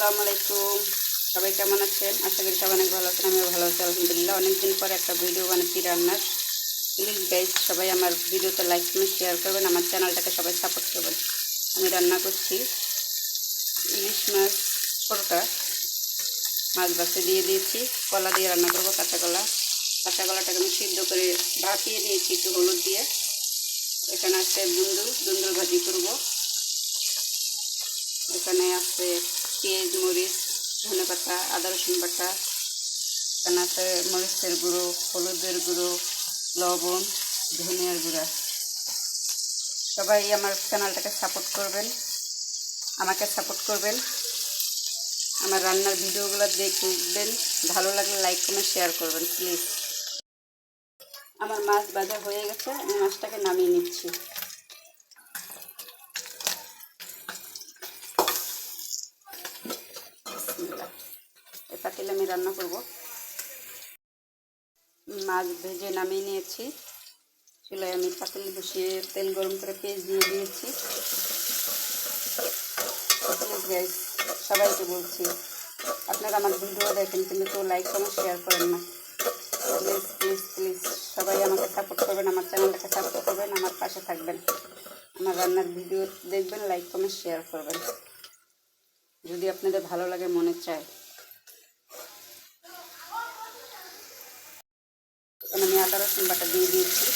আসসালামু আলাইকুম সবাই কেমন আছেন? আশা করি সবাই অনেক ভালো আছেন, আমিও ভালো আছি, আলহামদুলিল্লাহ। অনেকদিন পরে একটা ভিডিও বানাচ্ছি রান্নার। প্লিজ গাইজ সবাই আমার ভিডিওতে লাইক করবেন শেয়ার করবেন, আমার চ্যানেলটাকে সবাই সাপোর্ট করবেন। আমি রান্না করছি ইলিশ মাছ, পরোটা, মাছ বাসে দিয়ে দিয়েছি। কলা দিয়ে রান্না করব কাঁচা কলা। কাঁচা কলাটাকে আমি সিদ্ধ করে ভাপিয়ে নিয়েছি একটু হলুদ দিয়ে। এখানে আছে দুন্দুল দুন্দুল ভাজি করব। এখানে আছে পেঁয়াজ, মরিচ, ধনে পাতা, আদা, রসুন বাটা আছে মরিচের গুঁড়ো, হলুদের গুঁড়ো, লবণ, ধনিয়ার গুঁড়া। সবাই আমার চ্যানেলটাকে সাপোর্ট করবেন, আমাকে সাপোর্ট করবেন, আমার রান্নার ভিডিওগুলো দেখবেন, ভালো লাগলে লাইক, কমেন্ট, শেয়ার করবেন, প্লিজ। আমার মাছ ভাজা হয়ে গেছে, আমি মাছটাকে নামিয়ে নিচ্ছি এই পাতিলে আমি রান্না করব। মাছ ভেজে নামিয়ে নিয়েছি। চুলায় আমি পাতিল বসিয়ে তেল গরম করে পেঁয়াজ দিয়ে দিয়েছি। সবাইকে বলছি, আপনারা আমার ভিডিও দেখেন, কিন্তু কেউ লাইক কমেন্ট শেয়ার করেন না। প্লিজ প্লিজ প্লিজ সবাই আমাকে সাপোর্ট করবেন, আমার চ্যানেলটাকে সাপোর্ট করবেন, আমার পাশে থাকবেন। আমার রান্নার ভিডিও দেখবেন লাইক কমেন্ট শেয়ার করবেন। যদি আপনাদের ভালো লাগে, মনে চায় এখন আমি আদা রসুন বাটা দিয়ে দিয়েছি।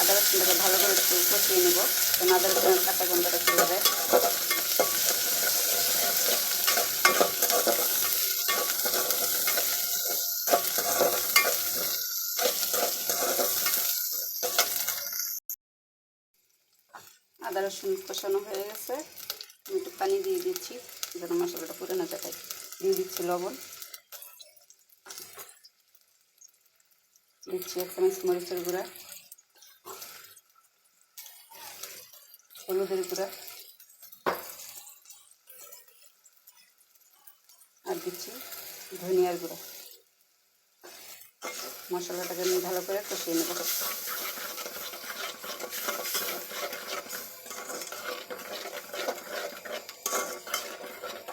আদা রসুনটাকে ভালো করে একটু কষিয়ে নেব। কারণ আদা রসুনের কাঁচা গন্ধটা চলে যায়। আদা রসুন কষানো হয়ে গেছে। আমি একটু পানি দিয়ে দিচ্ছি, যেন মশলাটা পুরো না যায় দিয়ে দিচ্ছি লবণ। দিচ্ছি এক চামচ মরিচের গুঁড়া, হলুদের গুঁড়া, আর দিচ্ছি ধনিয়ার গুঁড়া। মশলাটাকে আমি ভালো করে কষিয়ে নেব।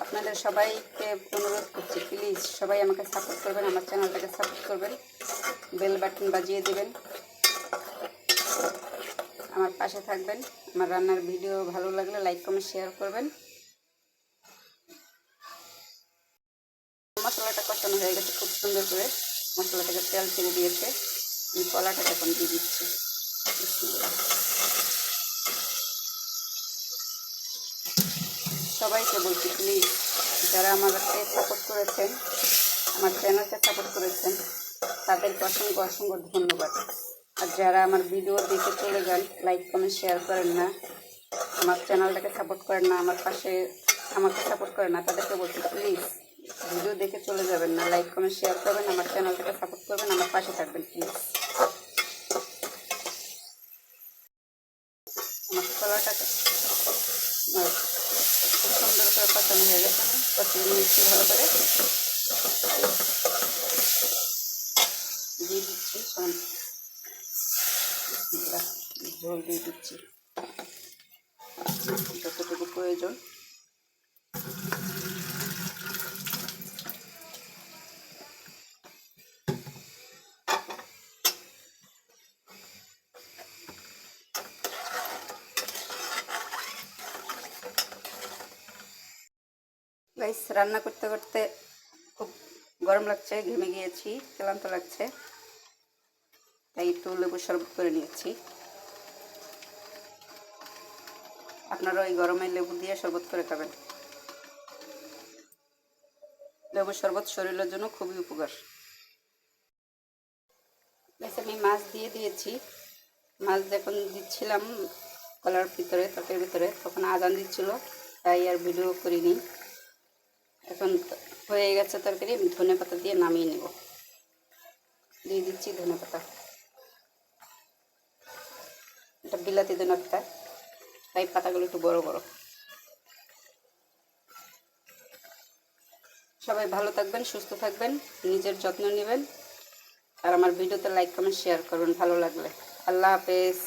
আপনাদের সবাইকে অনুরোধ করছি প্লিজ সবাই আমাকে সাপোর্ট করবেন, আমার চ্যানেলটাকে সাপোর্ট করবেন। বেল বাটন বাজিয়ে দেবেন। আমার পাশে থাকবেন। আমার রান্নার ভিডিও ভালো লাগলে লাইক, কমেন্ট, শেয়ার করবেন। মশলাটা কষানো হয়ে গেছে খুব সুন্দর করে। মশলাটাকে তেল ছেড়ে দিয়েছে। আমি কলাটা এখন দিয়ে দিচ্ছি। সবাইকে বলছি প্লিজ যারা আমাকে সাপোর্ট করেছেন, আমার চ্যানেলকে সাপোর্ট করেছেন তাদেরকে অসংখ্য অসংখ্য ধন্যবাদ। আর যারা আমার ভিডিও দেখে চলে যান লাইক কমেন্ট শেয়ার করেন না, আমার চ্যানেলটাকে সাপোর্ট করেন না, আমার পাশে আমাকে সাপোর্ট করেন না, তাদেরকে বলছি প্লিজ ভিডিও দেখে চলে যাবেন না লাইক কমেন্ট শেয়ার করবেন, আমার চ্যানেলটাকে সাপোর্ট করবেন, আমার পাশে থাকবেন প্লিজ আমার কলাটাকে খুব সুন্দর করে পছন্দ হয়ে গেছে পছন্দ নিচ্ছি ভালো করে দিয়ে দিচ্ছি সমান ঝোল দিয়ে দিচ্ছি। যতটুকু প্রয়োজন। গাইস রান্না করতে করতে খুব গরম লাগছে, ঘেমে গিয়েছি, ক্লান্ত লাগছে। তাই একটু লেবু শরবত করে নিয়েছি। আপনারা ওই গরমে লেবু দিয়ে শরবত করে খাবেন। লেবু শরবত শরীরের জন্য খুবই উপকার। বেশ আমি মাছ দিয়ে দিয়েছি। মাছ যখন দিচ্ছিলাম কলার ভিতরে, ত্বকের ভিতরে, তখন আজান দিচ্ছিল, তাই আর ভিডিও করিনি। এখন হয়ে গেছে তরকারি, আমি ধনে পাতা দিয়ে নামিয়ে নেব। দিয়ে দিচ্ছি ধনে পাতা। এটা বিলাতি ধনে পাতা। তাই পাতাগুলো একটু বড় বড়। সবাই ভালো থাকবেন, সুস্থ থাকবেন, নিজের যত্ন নেবেন। আর আমার ভিডিওতে লাইক কমেন্ট শেয়ার করবেন ভালো লাগলে। আল্লাহ হাফেজ।